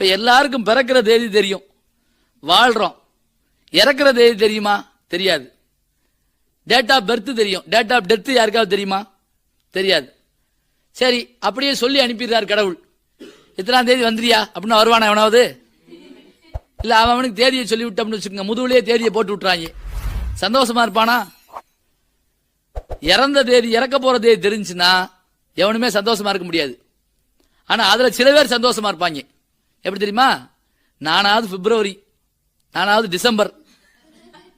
இப்போ எல்லாருக்கும் பிறக்கிற தேதி தெரியும். வாழ்கிறோம் இறக்குற தேதி தெரியுமா? தெரியாது. டேட் ஆஃப் பர்த் தெரியும். டேட் ஆஃப் டெத்து யாருக்காவது தெரியுமா? தெரியாது. சரி அப்படியே சொல்லி அனுப்பிடுறார் கடவுள். இத்தனாம் தேதி வந்துறியா அப்படின்னு வருவானா எவனாவது? இல்லை அவன் அவனுக்கு தேதியை சொல்லி விட்டோம்னு வச்சுக்கோங்க. முதுகுலயே தேதியை போட்டு விட்டுறாங்க. சந்தோஷமா இருப்பானா? இறந்த தேதி இறக்க போற தேதி தெரிஞ்சுன்னா எவனுமே சந்தோஷமா இருக்க முடியாது. ஆனா அதுல சில பேர் சந்தோஷமா இருப்பாங்க. எப்படி தெரியுமா? நானாவது பிப்ரவரி நானாவது டிசம்பர்.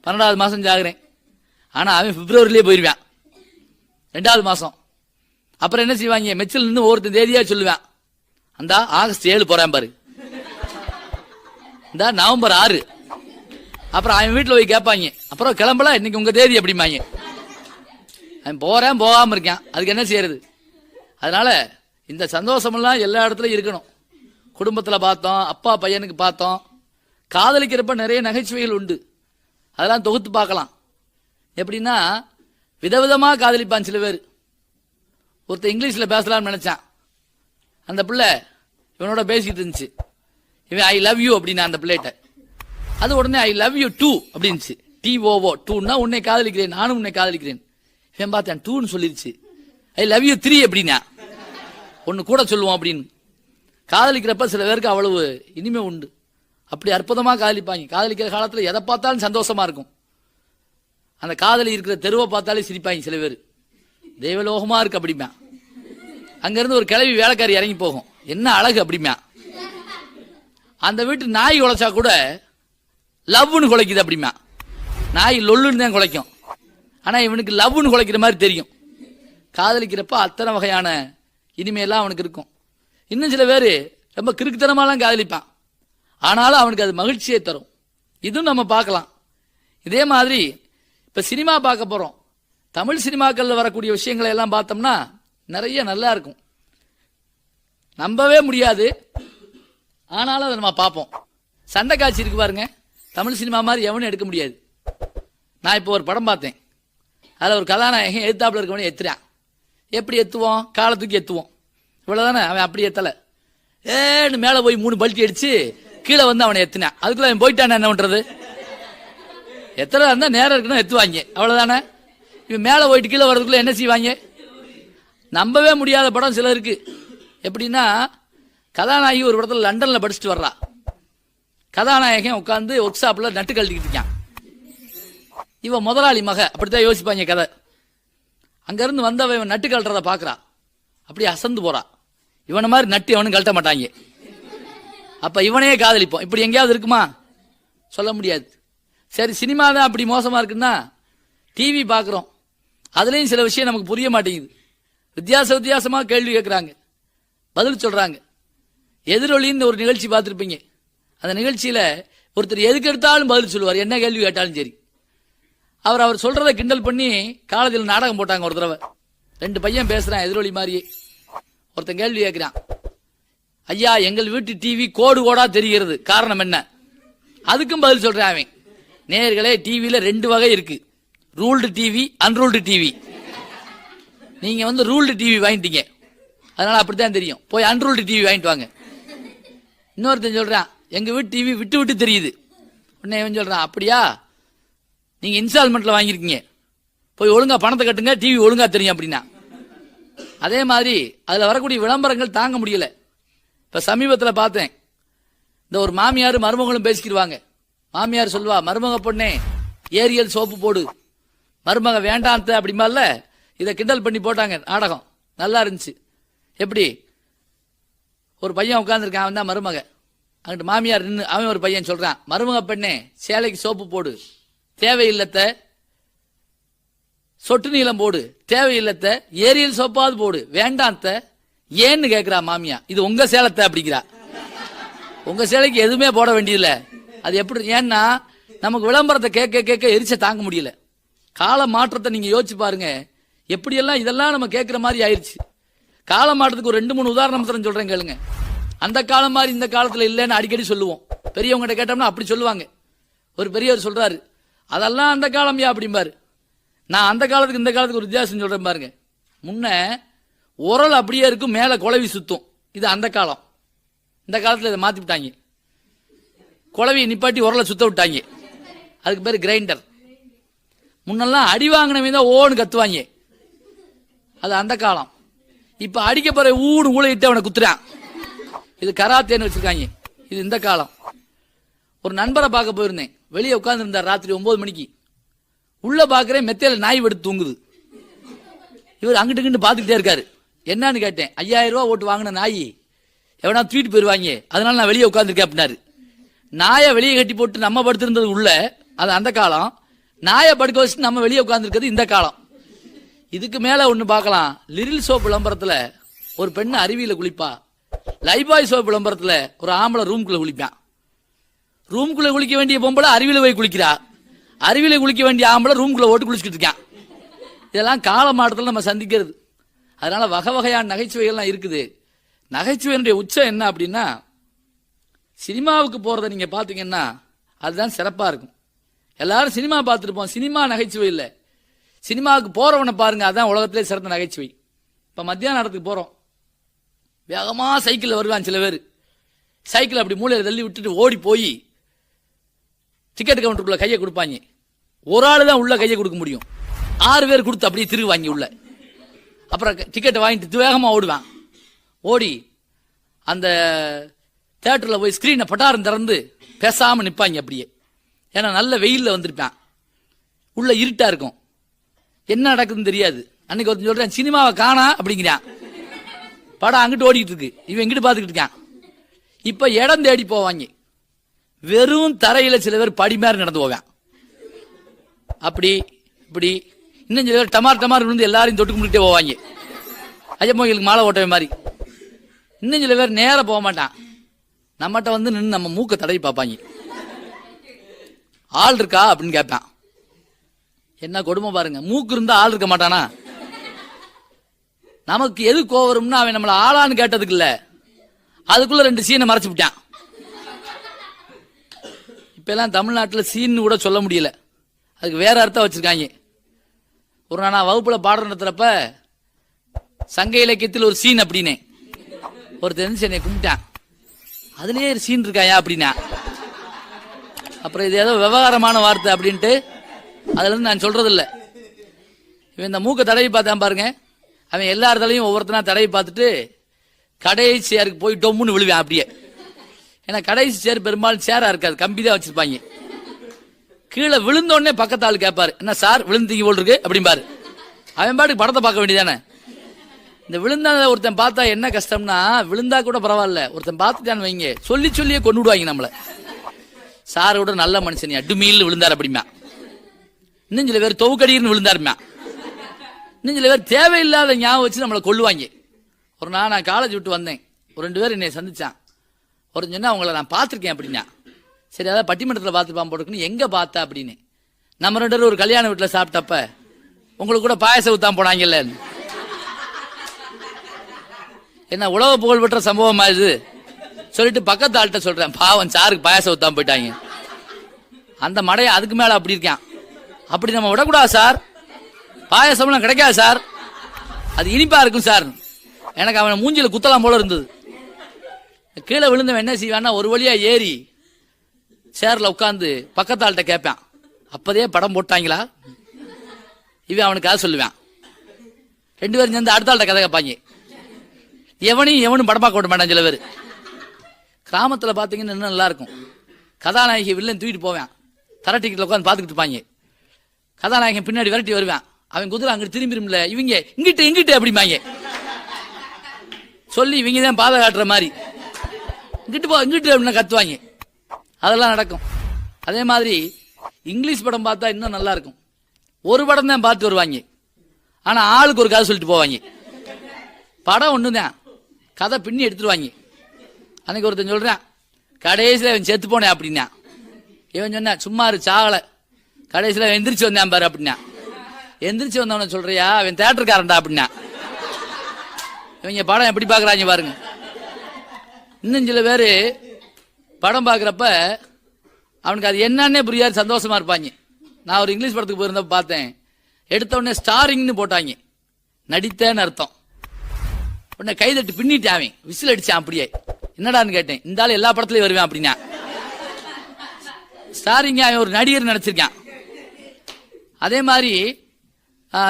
பன்னெண்டாவது மாதம் ஜாகிறேன். ஆனால் அவன் பிப்ரவரிலேயே போயிடுவான் ரெண்டாவது மாதம் அப்புறம் என்ன செய்வாங்க? மெச்சில் நின்று ஒருத்தன் தேதியாக சொல்லுவேன். அந்த ஆகஸ்ட் ஏழு போகிறேன் பாரு. இந்த நவம்பர் ஆறு. அப்புறம் அவன் வீட்டில் போய் கேட்பாங்க. அப்புறம் கிளம்பல? இன்னைக்கு உங்கள் தேதி எப்படிம்பாங்க அவன் போகிறேன் போகாமல் இருக்கான். அதுக்கு என்ன செய்யறது? அதனால் இந்த சந்தோஷமெல்லாம் எல்லா இடத்துலையும் இருக்கணும். குடும்பத்தில் பார்த்தோம் அப்பா பையனுக்கு பார்த்தோம். காதலிக்கிறப்ப நிறைய நகைச்சுவைகள் உண்டு. அதெல்லாம் தொகுத்து பார்க்கலாம். எப்படின்னா விதவிதமாக காதலிப்பான் சில பேர். ஒருத்தன் இங்கிலீஷில் பேசலாம்னு நினச்சான். அந்த பிள்ளை இவனோட பேசிக்கிட்டு இருந்துச்சு. இவன் ஐ லவ் யூ அப்படின்னா அந்த பிள்ளைகிட்ட. அது உடனே ஐ லவ் யூ டூ அப்படின்ச்சு டி ஓவோ டூன்னா உன்னை காதலிக்கிறேன் நானும் உன்னை காதலிக்கிறேன். இவன் பார்த்தேன் டூன்னு சொல்லிருச்சு. ஐ லவ் யூ த்ரீ அப்படின்னா. ஒன்று கூட சொல்லுவோம் அப்படின்னு. காதலிக்கிறப்ப சில பேருக்கு அவ்வளவு இனிமை உண்டு. அப்படி அற்புதமாக காதலிப்பாங்க. காதலிக்கிற காலத்தில் எதை பார்த்தாலும் சந்தோஷமா இருக்கும். அந்த காதலி இருக்கிற தெருவை பார்த்தாலே சிரிப்பாங்க சில பேர். தெய்வலோகமாக இருக்கு அப்படிமா அங்கேருந்து ஒரு கிளவி வேலைக்காரி இறங்கி போகும். என்ன அழகு அப்படிமா அந்த வீட்டு நாய் உழைச்சா கூட லவ்னு குலைக்குது அப்படிமா நாய் லொல்லுன்னு தான் குலைக்கும். ஆனால் இவனுக்கு லவ்னு குலைக்கிற மாதிரி தெரியும். காதலிக்கிறப்ப அத்தனை வகையான இனிமையெல்லாம் அவனுக்கு இருக்கும். இன்னும் சில பேர் ரொம்ப கிறுக்குத்தனமாலாம் காதலிப்பான். ஆனாலும் அவனுக்கு அது மகிழ்ச்சியை தரும். இதுவும் நம்ம பார்க்கலாம். இதே மாதிரி இப்போ சினிமா பார்க்க போகிறோம் தமிழ் சினிமாக்களில் வரக்கூடிய விஷயங்களை எல்லாம் பார்த்தோம்னா நிறைய நல்லா இருக்கும். நம்பவே முடியாது. ஆனாலும் அதை நம்ம பார்ப்போம். சண்டை காட்சி இருக்கு பாருங்க. தமிழ் சினிமா மாதிரி எவனும் எடுக்க முடியாது. நான் இப்போ ஒரு படம் பார்த்தேன். அதில் ஒரு கதாநாயகன் எழுத்தாப்புல இருக்கவனே எத்துறான். எப்படி எத்துவோம்? காலை தூக்கி எத்துவோம். இவ்வளவுதானே? அவன் அப்படி எத்தல. ஏன்னு மேலே போய் மூணு பல்ட்டி அடிச்சு கீழே வந்து அவனை எத்தினான் அதுக்குள்ள அவன் போயிட்டான் என்ன பண்றது? எத்தனை இருந்தா நேரம் இருக்குன்னு எத்துவாங்க. அவ்வளவுதானே? இவன் மேலே போயிட்டு கீழே வர்றதுக்குள்ள என்ன செய்வாங்க? நம்பவே முடியாத படம் சில இருக்கு. எப்படின்னா கதாநாயகி ஒரு படத்துல லண்டன்ல படிச்சுட்டு வர்றா. கதாநாயகன் உட்காந்து ஒர்க் ஷாப்ல நட்டு கழட்டிக்கிட்டு இருக்கான். இவன் முதலாளி மக. அப்படித்தான் யோசிப்பாங்க கதை. அங்கிருந்து வந்தவன் இவன் நட்டு கழட்டுறத பாக்குறா அப்படியே அசந்து போகிறான் இவனை மாதிரி நட்டு எவனும் கழட்ட மாட்டாங்க. அப்ப இவனையே காதலிப்போம். இப்படி எங்கேயாவது இருக்குமா? சொல்ல முடியாது. சரி சினிமா தான் அப்படி மோசமா இருக்குன்னா டிவி பார்க்குறோம். அதுலேயும் சில விஷயம் நமக்கு புரிய மாட்டேங்குது. வித்தியாச வித்தியாசமா கேள்வி கேட்குறாங்க. பதில் சொல்றாங்க. எதிரொலின்னு ஒரு நிகழ்ச்சி பார்த்துருப்பீங்க. அந்த நிகழ்ச்சியில ஒருத்தர் எதுக்கு எடுத்தாலும் பதில் சொல்லுவார். என்ன கேள்வி கேட்டாலும் சரி. அவர் அவர் சொல்கிறத கிண்டல் பண்ணி காலேஜில் நாடகம் போட்டாங்க ஒரு தடவை. ரெண்டு பையன் பேசுறான் எதிரொலி மாதிரியே. ஒருத்தன் கேள்வி கேட்கிறான் ஐயா எங்கள் வீட்டு டிவி கோடு கோடா தெரிகிறது. காரணம் என்ன? அதுக்கும் பதில் சொல்றேன் அவன். நேர்களே டிவியில ரெண்டு வகை இருக்கு. ரூல்டு டிவி அன்ரூல்டு டிவி நீங்க வந்து ரூல்டு டிவி வாங்கிட்டீங்க. அதனால அப்படித்தான் தெரியும். போய் அன்ரூல்டு டிவி வாங்கிட்டு வாங்க. இன்னொருத்தன் சொல்றான் எங்க வீட்டு டிவி விட்டு விட்டு தெரியுது. உடனே இவன் சொல்றான் அப்படியா? நீங்க இன்ஸ்டால்மெண்ட்ல வாங்கியிருக்கீங்க. போய் ஒழுங்கா பணத்தை கட்டுங்க டிவி ஒழுங்கா தெரியும் அப்படின்னா. அதே மாதிரி அதில் வரக்கூடிய விளம்பரங்கள் தாங்க முடியல. இப்போ சமீபத்தில் பார்த்தேன். இந்த ஒரு மாமியார் மருமகளும் பேசிக்கிடுவாங்க மாமியார் சொல்லுவா மருமக பொண்ணே ஏரியல் சோப்பு போடு. மருமக வேண்டாம் அப்படிமால இதை கிண்டல் பண்ணி போட்டாங்க நாடகம். நல்லா இருந்துச்சு. எப்படி? ஒரு பையன் உட்காந்துருக்கான் அவன் தான் மருமக. அங்கிட்டு மாமியார் நின்று அவன் ஒரு பையன் சொல்கிறான் மருமக பெண்ணே சேலைக்கு சோப்பு போடு. தேவையில்லத்தை சொட்டு நீளம் போடு. தேவையில்லத்த ஏரியல் சோப்பாவது போடு. வேண்டாத்த ஏன்னு கேக்குறா மாமியா. இது உங்க சேலத்தை அப்படிங்கிறா. உங்க சேலைக்கு எதுவுமே போட வேண்டியதில்ல. அது எப்படி ஏன்னா நமக்கு விளம்பரத்தை கேட்க கேட்க எரிச்ச தாங்க முடியல. கால மாற்றத்தை நீங்க யோசிச்சு பாருங்க. எப்படியெல்லாம் இதெல்லாம் நம்ம கேட்குற மாதிரி ஆயிடுச்சு கால மாற்றத்துக்கு ஒரு ரெண்டு மூணு உதாரணம் தரேன் சொல்றேன் கேளுங்க. அந்த காலம் மாதிரி இந்த காலத்தில் இல்லைன்னு அடிக்கடி சொல்லுவோம். பெரியவங்ககிட்ட கேட்டோம்னா அப்படி சொல்லுவாங்க. ஒரு பெரியவர் சொல்றாரு அதெல்லாம் அந்த காலம்யா அப்படிம்பாரு. நான் அந்த காலத்துக்கு இந்த காலத்துக்கு ஒரு வித்தியாசம் சொல்கிறேன் பாருங்க. முன்ன உரல் அப்படியே இருக்கும் மேலே குழவி சுத்தும். இது அந்த காலம். இந்த காலத்தில் இதை மாற்றி விட்டாங்க குழவியை நிப்பாட்டி உரலை சுத்த விட்டாங்க. அதுக்கு பேர் கிரைண்டர் முன்னெல்லாம் அடி வாங்கினவங்க தான் ஓன்னு கத்துவாங்க. அது அந்த காலம். இப்போ அடிக்க போற ஊடு ஊழையிட்டு அவனை குத்துறான். இது கராத்தேன்னு வச்சுருக்காங்க. இது இந்த காலம். ஒரு நண்பரை பார்க்க போயிருந்தேன். வெளியே உட்காந்துருந்தார் ராத்திரி ஒம்பது மணிக்கு. உள்ள பார்க்குறேன் மெத்தையில நாய் வெடுத்து தூங்குது. இவர் அங்கிட்டு இங்கிட்டு பார்த்துக்கிட்டே இருக்காரு. என்னன்னு கேட்டேன் ஐயாயிரம் ரூபா ஓட்டு வாங்கின நாய் எவனா தூக்கிட்டு போயிருவாங்க? அதனால நான் வெளியே உட்காந்துருக்கேன் அப்படின்னாரு. நாயை வெளியே கட்டி போட்டு நம்ம படுத்திருந்தது உள்ள அது அந்த காலம். நாயை படுக்க வச்சுட்டு நம்ம வெளியே உட்காந்துருக்கிறது இந்த காலம். இதுக்கு மேல ஒன்று பார்க்கலாம். லிரில் சோப் விளம்பரத்தில் ஒரு பெண்ணு அருவியில் குளிப்பா. லைபாய் சோப் விளம்பரத்தில் ஒரு ஆம்பளை ரூம்குள்ள குளிப்பான் ரூம்குள்ள குளிக்க வேண்டிய பொம்பளை அருவியில் போய் குளிக்கிறா. அருவியில் குளிக்க வேண்டிய ஆம்பளை ரூம்குள்ள ஓட்டு குளிச்சுட்டு இருக்கான். இதெல்லாம் கால மாற்றத்தில் நம்ம சந்திக்கிறது. அதனால் வகை வகையான நகைச்சுவைகள்லாம் இருக்குது. நகைச்சுவையினுடைய உச்சம் என்ன அப்படின்னா சினிமாவுக்கு போகிறத நீங்கள் பார்த்தீங்கன்னா அதுதான் சிறப்பாக இருக்கும். எல்லாரும் சினிமா பார்த்துருப்போம். சினிமா நகைச்சுவை இல்லை. சினிமாவுக்கு போகிறவனை பாருங்கள் அதுதான் உலகத்திலே சிறந்த நகைச்சுவை. இப்போ மத்தியான இடத்துக்கு போகிறோம் வேகமாக சைக்கிளில் வருவான் சில பேர். சைக்கிள் அப்படி மூளையில் தள்ளி விட்டுட்டு ஓடி போய் டிக்கெட் கவுண்டருக்குள்ள கையை கொடுப்பாங்க. ஒரு ஆள் தான் உள்ள கையை கொடுக்க முடியும். ஆறு பேர் கொடுத்து அப்படியே திருவாங்க உள்ள. அப்புறம் டிக்கெட்டை வாங்கிட்டு வேகமாக ஓடுவான். ஓடி அந்த தேட்டரில் போய் ஸ்க்ரீனை பட்டாரம் திறந்து பேசாமல் நிற்பாங்க அப்படியே. ஏன்னா நல்ல வெயிலில் வந்திருப்பேன். உள்ள இருட்டா இருக்கும். என்ன நடக்குதுன்னு தெரியாது. அன்னைக்கு ஒருத்தன் சொல்றேன் சினிமாவை காணா அப்படிங்கிறான். படம் அங்கிட்டு ஓடிக்கிட்டு இருக்கு. இவன் இங்கிட்டு பார்த்துக்கிட்டு இருக்கான். இப்போ இடம் தேடி போவாங்க. வெறும் தரையில சில பேர் படி மாதிரி நடந்து போவேன் அப்படி இப்படி. இன்னும் சில பேர் டமார் டமார் விழுந்து எல்லாரையும் தொட்டு கும்பிட்டுட்டே போவாங்க. ஐயப்போங்களுக்கு மாலை ஓட்டவே மாதிரி. இன்னும் சில பேர் நேராக போக மாட்டான். நம்மகிட்ட வந்து நின்று நம்ம மூக்க தடவி பார்ப்பாங்க. ஆள் இருக்கா அப்படின்னு கேட்பான். என்ன கொடுமை பாருங்க. மூக்கு இருந்தா ஆள் இருக்க மாட்டானா? நமக்கு எது கோவரும்னா அவன் நம்மளை ஆளான்னு கேட்டதுக்கு இல்ல. அதுக்குள்ள ரெண்டு சீனை மறைச்சு விட்டான். இப்போல்லாம் தமிழ்நாட்டில் சீன்னு கூட சொல்ல முடியல. அதுக்கு வேற அர்த்தம் வச்சிருக்காங்க. ஒரு நாள் நான் வகுப்புல பாடம் நடத்துறப்ப சங்க இலக்கியத்தில் ஒரு சீன் அப்படின்னே. ஒருத்தர் தெரிஞ்சு என்னை கும்பிட்டான். அதுலயே ஒரு சீன் இருக்காயா அப்படின்னா. அப்புறம் இது ஏதோ விவகாரமான வார்த்தை அப்படின்ட்டு அதுல இருந்து நான் சொல்றது இவன் இந்த மூக்க தடவி பார்த்தான் பாருங்க. அவன் எல்லா இடத்துலையும் ஒவ்வொருத்தனா தடவி பார்த்துட்டு கடைசி சேருக்கு போய் டொம்முன்னு விழுவேன் அப்படியே. ஏன்னா கடைசி சேர் பெரும்பாலும் சேரா இருக்காது. கம்பி தான் வச்சிருப்பாங்க. கீழே விழுந்த உடனே பக்கத்து ஆள் கேட்பாரு என்ன சார் விழுந்தீங்க போல் இருக்கு? அப்படிம்பாரு. அவன் பாட்டுக்கு படத்தை பார்க்க வேண்டியதானே இந்த விழுந்தா ஒருத்தன் பார்த்தா என்ன கஷ்டம்னா விழுந்தா கூட பரவாயில்ல. ஒருத்தன் பார்த்துட்டான்னு வைங்க. சொல்லி சொல்லியே கொண்டு விடுவாங்க நம்மள. சார் கூட நல்ல மனுஷன். அட்டுமீல் விழுந்தார் அப்படிமா இன்னும் சில பேர் தொவுக்கடின்னு விழுந்தாருமா இன்னும் சில பேர் தேவையில்லாத ஞாபகம் வச்சு நம்மளை கொள்ளுவாங்க ஒரு நாள் நான் காலேஜ் விட்டு வந்தேன். ஒரு ரெண்டு பேர் என்னை சந்திச்சான். ஒரு சொன்னா அவங்கள நான் பார்த்துருக்கேன் அப்படின்னா. சரி அதான் பட்டிமன்றத்தில் பார்த்துருப்பான் போட்டுக்குன்னு எங்கே பார்த்த? அப்படின்னு. நம்ம ரெண்டு பேரும் ஒரு கல்யாண வீட்டில் சாப்பிட்டப்ப உங்களுக்கு கூட பாயசம் ஊத்தான் போனாங்கல்ல. என்ன உலக புகழ் பெற்ற சம்பவமா இது? சொல்லிட்டு பக்கத்து ஆள்கிட்ட சொல்கிறேன் பாவம் சாருக்கு பாயாசம் ஊத்தான் போயிட்டாங்க. அந்த மடையை அதுக்கு மேலே அப்படி இருக்கான். அப்படி நம்ம விடக்கூடாது சார்? பாயாசம்லாம் கிடைக்காது சார். அது இனிப்பாக இருக்கும் சார். எனக்கு அவனை மூஞ்சியில் குத்தலாம் போல இருந்தது. கீழே விழுந்தவன் என்ன செய்வான்னா ஒரு வழியா ஏறி சேர்ல உட்காந்து பக்கத்து ஆள்கிட்ட கேட்பான். அப்பதே படம் போட்டாங்களா? இவன் அவனுக்கு கதை சொல்லுவான். ரெண்டு பேரும் சேர்ந்து அடுத்த ஆள்கிட்ட கதை கேட்பாங்க. எவனையும் எவனும் படம் பார்க்க விட மாட்டான் சில பேர். கிராமத்தில் பார்த்தீங்கன்னா இன்னும் நல்லா இருக்கும் கதாநாயகி வில்லன் தூக்கிட்டு போவேன். தர டிக்கெட்டில் உட்காந்து பார்த்துக்கிட்டு இருப்பாங்க. கதாநாயகன் பின்னாடி விரட்டி வருவேன். அவன் குதிரை அங்கிட்டு திரும்பிடும்ல இவங்க இங்கிட்டு இங்கிட்டு அப்படிம்பாங்க. சொல்லி இவங்க தான் பாதை காட்டுற மாதிரி. இங்கிட்டு போ இங்கிட்டு அப்படின்னு கத்துவாங்க. அதெல்லாம் நடக்கும். அதே மாதிரி இங்கிலீஷ் படம் பார்த்தா இன்னும் நல்லா இருக்கும். ஒரு படம் தான் பார்த்து வருவாங்க. ஆனா ஆளுக்கு ஒரு கதை சொல்லிட்டு போவாங்க. படம் ஒன்று தான் கதை பின்னி எடுத்துருவாங்க. அன்னைக்கு ஒருத்தன் சொல்றான் கடைசியில் இவன் செத்து போனேன் அப்படின்னா. இவன் சொன்னா சும்மா இரு சாகலை. கடைசியில் எந்திரிச்சு வந்தேன் பாரு அப்படின்னா. எந்திரிச்சு வந்தவன சொல்றியா அவன் தேட்டருக்காரன்டா அப்படின்னா. இவங்க படம் எப்படி பார்க்குறாங்க பாருங்க. இன்னும் சில பேர் படம் பார்க்குறப்ப அவனுக்கு அது என்னன்னே புரியாது சந்தோஷமாக இருப்பாங்க. நான் ஒரு இங்கிலீஷ் படத்துக்கு போயிருந்தப்ப பார்த்தேன். எடுத்த உடனே ஸ்டாரிங்னு போட்டாங்க. நடித்தேன்னு அர்த்தம். உடனே கைதட்டு பின்னிட்டேன் அவன். விசில் அடிச்சான் அப்படியே. என்னடான்னு கேட்டேன். இந்த ஆள் எல்லா படத்துலையும் வருவேன் அப்படின்னா. ஸ்டாரிங்க அவன் ஒரு நடிகர் நினச்சிருக்கான். அதே மாதிரி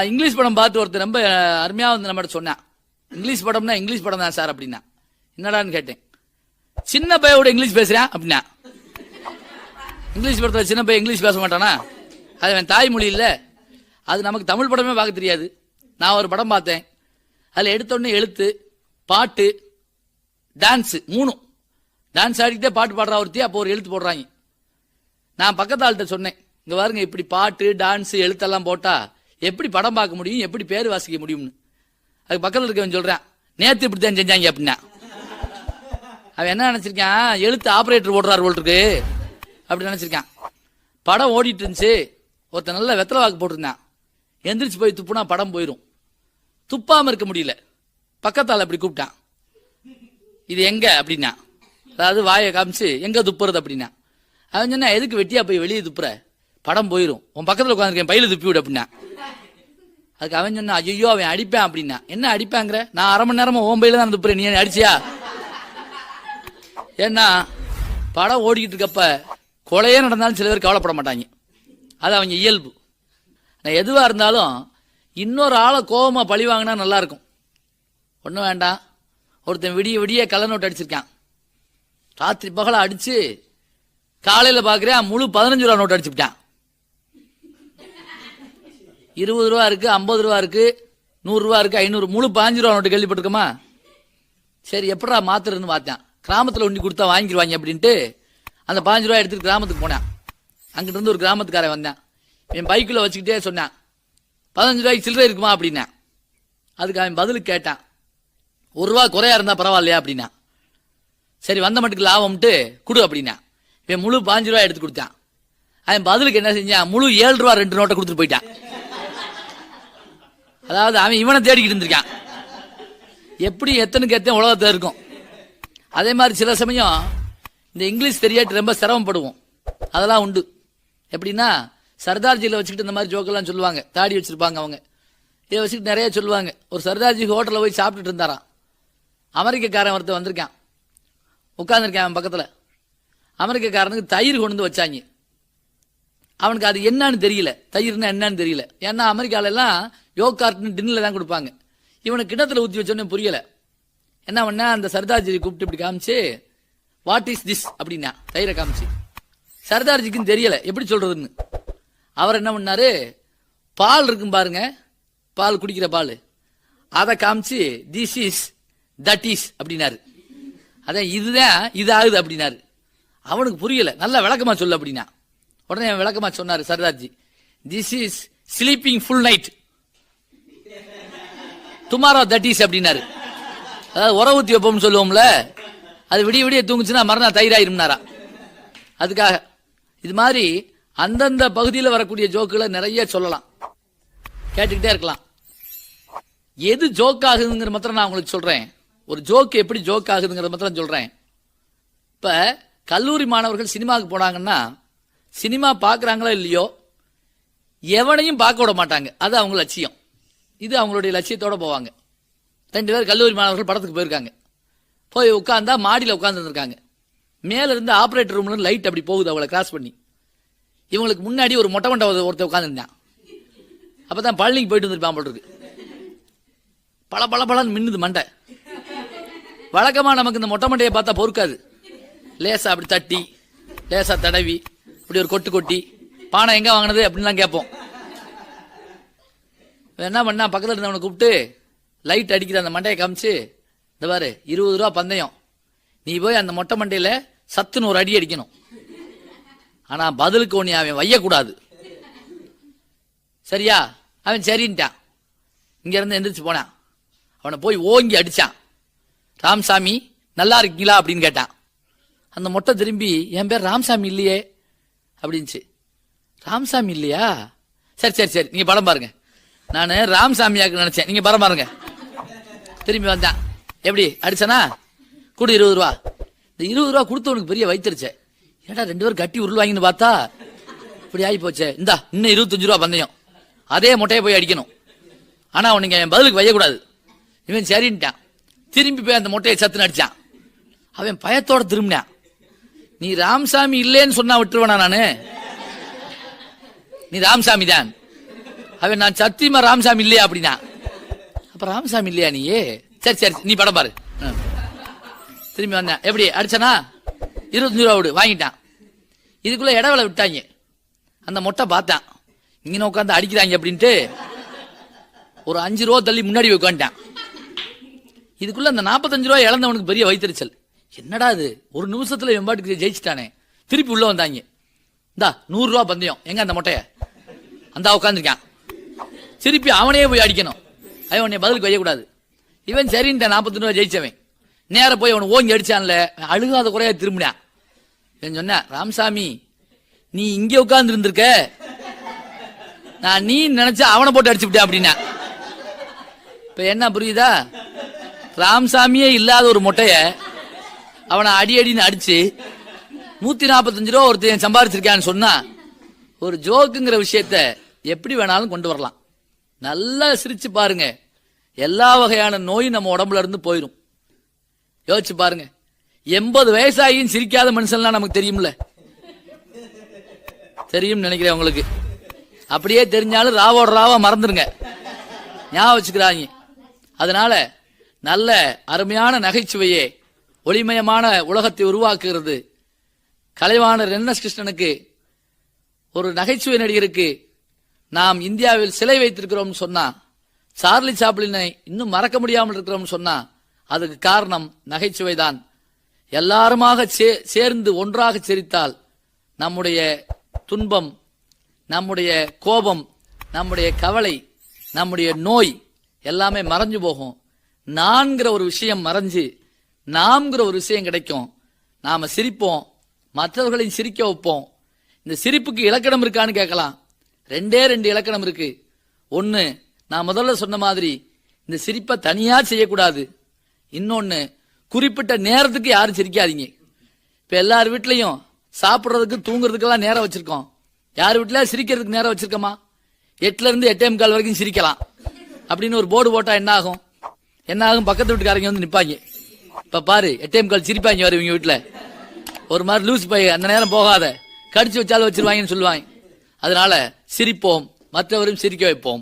இங்கிலீஷ் படம் பார்த்து ஒருத்தர் ரொம்ப அருமையாக வந்து நம்மகிட்ட சொன்னான். இங்கிலீஷ் படம்னா இங்கிலீஷ் படம் தான் சார் அப்படின்னா. என்னடான்னு கேட்டேன். சின்ன பையோட இங்கிலீஷ் பேசுறேன் அப்படின்னா. இங்கிலீஷ் படத்துல சின்ன பையன் இங்கிலீஷ் பேச மாட்டானா? அது அவன் தாய்மொழி இல்லை. அது நமக்கு தமிழ் படமே பார்க்க தெரியாது. நான் ஒரு படம் பார்த்தேன். அதில் எடுத்த உடனே எழுத்து பாட்டு டான்ஸு மூணும். டான்ஸ் ஆடிக்கிட்டே பாட்டு பாடுற ஒருத்தி அப்போ ஒரு எழுத்து போடுறாங்க. நான் பக்கத்து ஆள்கிட்ட சொன்னேன் இங்கே பாருங்க இப்படி பாட்டு டான்ஸு எழுத்தெல்லாம் போட்டால் எப்படி படம் பார்க்க முடியும்? எப்படி பேர் வாசிக்க முடியும்னு? அதுக்கு பக்கத்தில் இருக்கவன் சொல்கிறேன் நேற்று இப்படி தான் செஞ்சாங்க அப்படின்னா. அவன் என்ன நினைச்சிருக்கான்? எழுத்து ஆப்ரேட்டர் ஓடுறாரு போல் இருக்கு. அப்படி நினைச்சிருக்கான். படம் ஓடிட்டு இருந்துச்சு. ஒருத்தன் நல்ல வெத்தலை வாக்கு போட்டிருந்தான். எந்திரிச்சு போய் துப்புனா படம் போயிடும் துப்பாம இருக்க முடியல. பக்கத்தால் அப்படி கூப்பிட்டான். இது எங்க? அப்படின்னா. அதாவது வாயை காமிச்சு எங்க துப்புறது அப்படின்னா. அவன் சொன்னா எதுக்கு வெட்டியா போய் வெளியே துப்புற? படம் போயிடும் உன் பக்கத்தில் உட்காந்துருக்கேன் பையில துப்பி விடு அப்படின்னா. அதுக்கு அவன் சொன்னா ஐயோ அவன் அடிப்பேன் அப்படின்னா. என்ன அடிப்பாங்கிற? நான் அரை மணி நேரமா உன் பையில தான் துப்புறேன். நீ என்ன அடிச்சியா? ஏன்னா படம் ஓடிக்கிட்டு இருக்கப்ப கொலையே நடந்தாலும் சில பேர் கவலைப்பட மாட்டாங்க. அது அவங்க இயல்பு. நான் எதுவாக இருந்தாலும் இன்னொரு ஆளை கோபமாக பழி வாங்கினா நல்லாயிருக்கும். ஒன்றும் வேண்டாம். ஒருத்தன் விடிய விடிய கள்ள நோட்டு அடிச்சிருக்கான். ராத்திரி பகல அடித்து காலையில் பார்க்குறேன் முழு பதினஞ்சு ரூபா நோட்டு அடிச்சுட்டான் இருபது ரூபா இருக்குது ஐம்பது ரூபா இருக்குது நூறுரூவா இருக்குது ஐநூறு முழு பாஞ்சு ரூபா நோட்டு கேள்விப்பட்டிருக்கோமா? சரி எப்படா மாத்துறதுன்னு பார்த்தேன். கிராமத்தில் ஒண்டி கொடுத்தா வாங்கிடுவாங்க அப்படின்ட்டு அந்த பாஞ்சு ரூபா எடுத்துட்டு கிராமத்துக்கு போனேன். அங்கிட்டிருந்து ஒரு கிராமத்துக்காரன் வந்தேன். என் பைக்கில் வச்சுக்கிட்டே சொன்னான் பதினஞ்சு ரூபாய்க்கு சில்லறை இருக்குமா அப்படின்னேன் அதுக்கு அவன் பதிலுக்கு கேட்டான் ஒரு ரூபா குறையா இருந்தால் பரவாயில்லையா அப்படின்னா. சரி வந்த மட்டுக்கு லாபம்ட்டு கொடு அப்படின்னா. இவன் முழு பாஞ்சு ரூபா எடுத்து கொடுத்தான். அவன் பதிலுக்கு என்ன செஞ்சான் முழு ஏழு ரூபா ரெண்டு நோட்டை கொடுத்துட்டு போயிட்டான். அதாவது அவன் இவனை தேடிக்கிட்டு இருந்திருக்கான். எப்படி எத்தனுக்கு எத்தனை உலகத்தில் இருக்கும். அதே மாதிரி சில சமயம் இந்த இங்கிலீஷ் தெரியாட்டி ரொம்ப சிரமப்படுவோம். அதெல்லாம் உண்டு. எப்படின்னா சர்தார்ஜியில் வச்சுக்கிட்டு இந்த மாதிரி ஜோக்கெல்லாம் சொல்லுவாங்க. தாடி வச்சுருப்பாங்க அவங்க. இதை வச்சுக்கிட்டு நிறைய சொல்லுவாங்க. ஒரு சர்தார்ஜி ஹோட்டலில் போய் சாப்பிட்டுட்டு இருந்தாராம். அமெரிக்கக்காரன் ஒருத்தன் வந்திருக்கான். உட்காந்துருக்கேன் அவன் பக்கத்தில். அமெரிக்கக்காரனுக்கு தயிர் கொண்டு வந்து வச்சாங்க. அவனுக்கு அது என்னன்னு தெரியல. தயிர்னா என்னன்னு தெரியல. ஏன்னா அமெரிக்காவிலலாம் யோகார்ட்னு டின்னில் தான் கொடுப்பாங்க. இவனுக்கு கிணத்துல ஊற்றி வச்சோன்னே புரியலை. என்ன பண்ணா அந்த சர்தார்ஜி கூப்பிட்டு இப்படி காமிச்சு வாட் இஸ் திஸ் அப்படின்னா தயிரை காமிச்சு. சர்தார்ஜிக்கும் தெரியல எப்படி சொல்றதுன்னு. அவர் என்ன பண்ணாரு பால் இருக்கும் பாருங்க பால் குடிக்கிற பால். அதை காமிச்சு திஸ் இஸ் தட் இஸ் அப்படின்னாரு. அதான் இதுதான் இது ஆகுது அப்படின்னாரு. அவனுக்கு புரியல நல்ல விளக்கமா சொல்லு அப்படின்னா. உடனே விளக்கமா சொன்னாரு Sardarji this is sleeping full night tomorrow that is அப்படின்னாரு. அதாவது உர ஊற்றி வைப்போம்னு சொல்லுவோம்ல அது விடிய விடிய தூங்குச்சுன்னா மறுநாள் தயிராயிரும்னாரா. அதுக்காக. இது மாதிரி அந்தந்த பகுதியில் வரக்கூடிய ஜோக்குகளை நிறைய சொல்லலாம். கேட்டுக்கிட்டே இருக்கலாம். எது ஜோக் ஆகுதுங்கிற மாத்திரம் நான் உங்களுக்கு சொல்கிறேன் ஒரு ஜோக் எப்படி ஜோக் ஆகுதுங்கிற மாத்திரம் சொல்கிறேன் இப்போ கல்லூரி மாணவர்கள் சினிமாவுக்கு போனாங்கன்னா சினிமா பார்க்குறாங்களோ இல்லையோ எவனையும் பார்க்க விட மாட்டாங்க. அது அவங்க லட்சியம். இது அவங்களுடைய லட்சியத்தோடு போவாங்க. ரெண்டு பேர் கல்லூரி மாணவர்கள் படத்துக்கு போயிருக்காங்க. போய் உட்காந்தா மாடியில் உட்காந்துருந்துருக்காங்க மேலேருந்து ஆப்ரேட்டர் ஆபரேட்டர் ரூம்ல லைட் அப்படி போகுது அவளை கிராஸ் பண்ணி. இவங்களுக்கு முன்னாடி ஒரு மொட்டை மண்டை ஒருத்தர் உட்காந்துருந்தான் அப்போ தான் பழனிக்கு போயிட்டு வந்துருப்பான் போல் இருக்கு. பல பல பலன்னு மின்னுது மண்டை. வழக்கமாக நமக்கு இந்த மொட்டை மண்டையை பார்த்தா பொறுக்காது. லேசா அப்படி தட்டி லேசா தடவி இப்படி ஒரு கொட்டு கொட்டி பானை எங்கே வாங்கினது அப்படின்லாம் கேட்போம். என்ன பண்ணா பக்கத்தில் இருந்தவனை கூப்பிட்டு லைட் அடிக்கிற அந்த மண்டையை காமிச்சு இந்த பாரு இருபது ரூபா பந்தயம். நீ போய் அந்த மொட்டை மண்டையில சத்துன்னு ஒரு அடி அடிக்கணும். ஆனா பதிலுக்கு ஒண்ணு அவன் வையக்கூடாது. சரியா? அவன் சரின்ட்டான். இங்க இருந்து எந்திரிச்சு போனான். அவனை போய் ஓங்கி அடிச்சான். ராமசாமி நல்லா இருக்கீங்களா? அப்படின்னு கேட்டான். அந்த மொட்டை திரும்பி என் பேர் ராமசாமி இல்லையே. அப்படின்ச்சு. ராமசாமி இல்லையா? சரி சரி சரி. நீங்க படம் பாருங்க. நான் ராமசாமியாக்கு நினைச்சேன். நீங்க படம் பாருங்க. திரும்பி வந்தான் எப்படி? அடிச்சனா? கொடு இருபது ரூபா. இந்த இருபது ரூபா கொடுத்தவனுக்கு பெரிய வைத்திருச்சு ஏடா ரெண்டு பேரும் கட்டி உருள்வாங்கன்னு பார்த்தா? இப்படி ஆகி போச்சே இந்தா இன்னும் இருபத்தஞ்சு ரூபா பந்தயம். அதே மொட்டையை போய் அடிக்கணும். ஆனா அவனுங்க என் பதிலுக்கு வையக்கூடாது. இவன் சரின்ட்டான். திரும்பி போய் அந்த மொட்டையை சத்துன்னு அடிச்சான். அவன் பயத்தோட திரும்பினான். நீ ராமசாமி இல்லைன்னு சொன்னா விட்டுருவேனா நானு? நீ ராமசாமி தான் அவன் நான் சத்தியமா ராமசாமி இல்லையா அப்படின்னா? அப்ப ராமசாமி இல்லையா நீயே சரி சரி நீ படம் பாரு. ஆ. திரும்பி வந்தேன். எப்படி அடிச்சனா? இருபத்தஞ்சு ரூபா விடு. வாங்கிட்டான். இதுக்குள்ள இடவேளை விட்டாங்க. அந்த மொட்டை பார்த்தான். இங்கே உட்காந்து அடிக்கிறாங்க அப்படின்ட்டு ஒரு அஞ்சு ரூபா தள்ளி முன்னாடி உட்காந்துட்டான் இதுக்குள்ள அந்த நாற்பத்தஞ்சு ரூபா இழந்தவனுக்கு பெரிய வைத்தறிச்சல். என்னடா இது? ஒரு நிமிஷத்துல என் பாட்டுக்கு ஜெயிச்சிட்டானே. திருப்பி உள்ள வந்தாங்க. இந்தா நூறு ரூபா பந்தயம். எங்க அந்த மொட்டைய? அந்த உட்காந்துருக்கான் திருப்பி அவனே போய் அடிக்கணும். அவன் உன்னை பதிலுக்கு வைக்கக்கூடாது. இவன் சரின்ட்ட நாற்பத்தி ரூபா ஜெயிச்சவன். நேரம் போய் அவனை ஓங்கி அடிச்சான்ல அழுகாத குறையா திரும்பினான் இவன் சொன்னேன் ராமசாமி நீ இங்கே உட்கார்ந்து இருந்திருக்க. நான் நீ நினைச்சா அவனை போட்டு அடிச்சு விட்டேன் அப்படின்னா. இப்ப என்ன புரியுதா? ராமசாமியே இல்லாத ஒரு மொட்டைய அவனை அடி அடின்னு அடிச்சு நூத்தி நாற்பத்தஞ்சு ரூபா ஒருத்தன் சம்பாரிச்சிருக்கான்னு சொன்னா ஒரு ஜோக்குங்கிற விஷயத்த எப்படி வேணாலும் கொண்டு வரலாம். நல்லா சிரிச்சு பாருங்க. எல்லா வகையான நோயும் நம்ம உடம்புல இருந்து போயிடும் யோசிச்சு பாருங்க. எண்பது வயசாகியும் சிரிக்காத மனுஷன்லாம் நமக்கு தெரியும்ல? தெரியும் நினைக்கிறேன் உங்களுக்கு. அப்படியே தெரிஞ்சாலும் ராவோட ராவா மறந்துடுங்க ஞாபகம் வச்சுக்கிறாங்க. அதனால நல்ல அருமையான நகைச்சுவையே ஒளிமயமான உலகத்தை உருவாக்குகிறது. கலைவாணர் என் எஸ் கிருஷ்ணனுக்கு ஒரு நகைச்சுவை நடிகருக்கு நாம் இந்தியாவில் சிலை வைத்திருக்கிறோம் சொன்னா சார்லி சாப்ளினை இன்னும் மறக்க முடியாமல் இருக்கிறோம் சொன்னா அதுக்கு காரணம் நகைச்சுவை தான் எல்லாருமாக சே- சேர்ந்து ஒன்றாக சிரித்தால் நம்முடைய துன்பம் நம்முடைய கோபம் நம்முடைய கவலை நம்முடைய நோய் எல்லாமே மறைஞ்சு போகும். நான்கிற ஒரு விஷயம் மறைஞ்சு நாம்ங்கிற ஒரு விஷயம் கிடைக்கும். நாம சிரிப்போம் மற்றவர்களையும் சிரிக்க வைப்போம். இந்த சிரிப்புக்கு இலக்கணம் இருக்கான்னு கேட்கலாம். ரெண்டே ரெண்டு இலக்கணம் இருக்கு. ஒன்று நான் முதல்ல சொன்ன மாதிரி இந்த சிரிப்பை தனியா செய்யக்கூடாது. இன்னொன்று குறிப்பிட்ட நேரத்துக்கு யாரும் சிரிக்காதீங்க. இப்போ எல்லார் வீட்லையும் சாப்பிட்றதுக்கு தூங்குறதுக்கெல்லாம் நேரம் வச்சிருக்கோம். யார் வீட்டில் சிரிக்கிறதுக்கு நேரம் வச்சிருக்கோமா? எட்டுலேருந்து எட்டே முக்கால் வரைக்கும் சிரிக்கலாம். அப்படின்னு ஒரு போர்டு போட்டால் என்ன ஆகும்? என்ன ஆகும்? பக்கத்து வீட்டுக்காரங்க வந்து நிற்பாங்க இப்போ பாரு எட்டே முக்கால் சிரிப்பாங்க வரும் இவங்க ஒரு மாதிரி லூஸ் பை அந்த நேரம் போகாத. கடிச்சு வச்சாலும் வச்சிருவாங்கன்னு சொல்லுவாங்க. அதனால சிரிப்போம் மற்றவரும் சிரிக்க வைப்போம்.